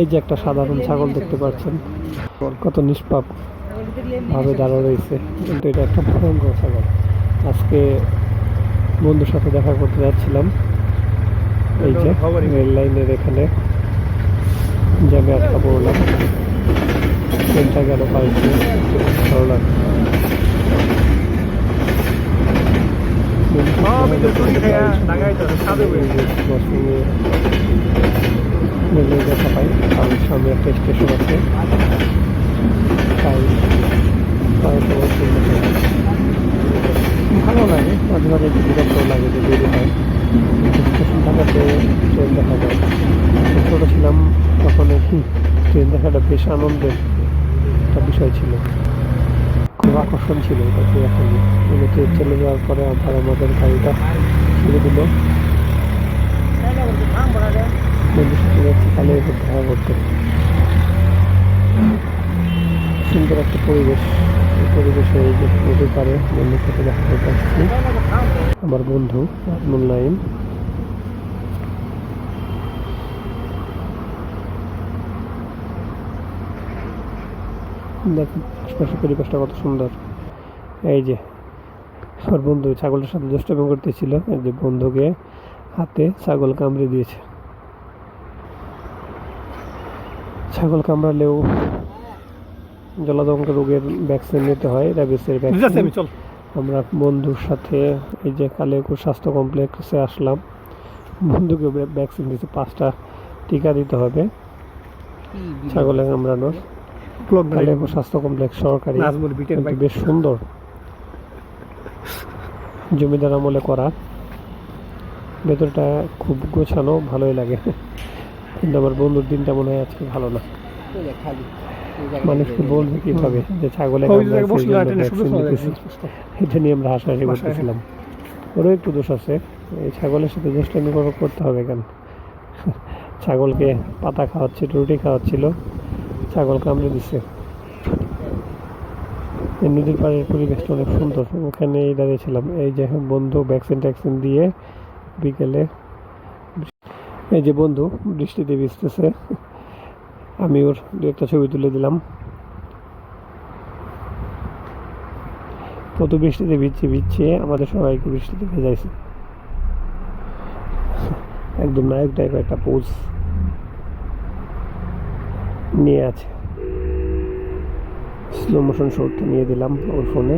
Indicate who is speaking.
Speaker 1: এই যে একটা সাধারণ ছাগল দেখতে পাচ্ছেন। কত নিষ্পাপ ভাবে দাঁড়া রয়েছে। কিন্তু এটা একটা ভয়ঙ্কর ছাগল। আজকে বন্ধুর সাথে দেখা করতে যাচ্ছিলাম। এই যে রেল লাইনের এখানে। জ্যামে আটকা পড়লাম ট্রেনটা গেল পাল্টে ভালো লাগছে রেলের দেখা পাই কারণ সামনে একটা স্টেশন আছে। তাই। ভালো লাগে, মাঝে মাঝে একটু বিরক্ত লাগে যে দেরি হয়। স্টেশন থাকাতে ট্রেন দেখা যায়। ছোটো ছিলাম তখন ট্রেন দেখাটা বেশ আনন্দের একটা বিষয় ছিল। খুব আকর্ষণ ছিল এটাকে এখন। ট্রেন চলে যাওয়ার পরে আবার আমাদের গাড়িটা ছেড়ে দিল। এবার দেখা করতে সুন্দর একটা পরিবেশ, এই পরিবেশে এই যে নদীর পারে বন্ধুর সাথে দেখা করতে আসছি। আমার বন্ধু নাইম দেখুন আশপাশের পরিবেশটা কত সুন্দর। এই যে, আমার বন্ধু ছাগলটার সাথে দুষ্টমি করতেছিল। এই যে বন্ধুকে হাতে ছাগল কামড়ে দিয়েছে। ছাগল কামড়ালেও জলাতঙ্ক রোগের ভ্যাকসিন নিতে হয় র্যাবিসের ভ্যাকসিন আমরা বন্ধুর সাথে এই যে কালেকুর স্বাস্থ্য কমপ্লেক্সে আসলাম। বন্ধুকে ভ্যাকসিন দিতে পাঁচটা টিকা দিতে হবে। ছাগলে কামড়ানোর কালেকুর স্বাস্থ্য কমপ্লেক্স সরকারি। বেশ সুন্দর। জমিদার আমলে করা। ভেতরটা খুব গোছানো ভালোই লাগে। কিন্তু আমার বন্ধুর দিনটা মনে হয় আজকে ভালো না। মানুষকে বলবে কীভাবে যে ছাগলে। এটা নিয়ে আমরা হাসাহাসি। করতেছিলাম। ওরও একটু দোষ আছে এই ছাগলের সাথে দুষ্টামি করে করতে হবে কেন? ছাগলকে পাতা খাওয়াচ্ছে রুটি খাওয়াচ্ছিল ছাগল কামড়ে দিচ্ছে নদীর পাড়ের পরিবেশটা অনেক সুন্দর। ওখানে দাঁড়িয়েছিলাম এই যে বন্ধু ভ্যাকসিন ট্যাকসিন দিয়ে বিকেলে এই যে বন্ধু, বৃষ্টিতে ভিজতেছে। আমি ওর দু একটা ছবি তুলে দিলাম। কত বৃষ্টিতে ভিজছে ভিজছে, আমাদের সবাইকে বৃষ্টিতে ভেজাইছে একদম নায়ক টাইপের একটা পোজ নিয়ে আছে। স্লো মোশন শটটা নিয়ে দিলাম ওর ফোনে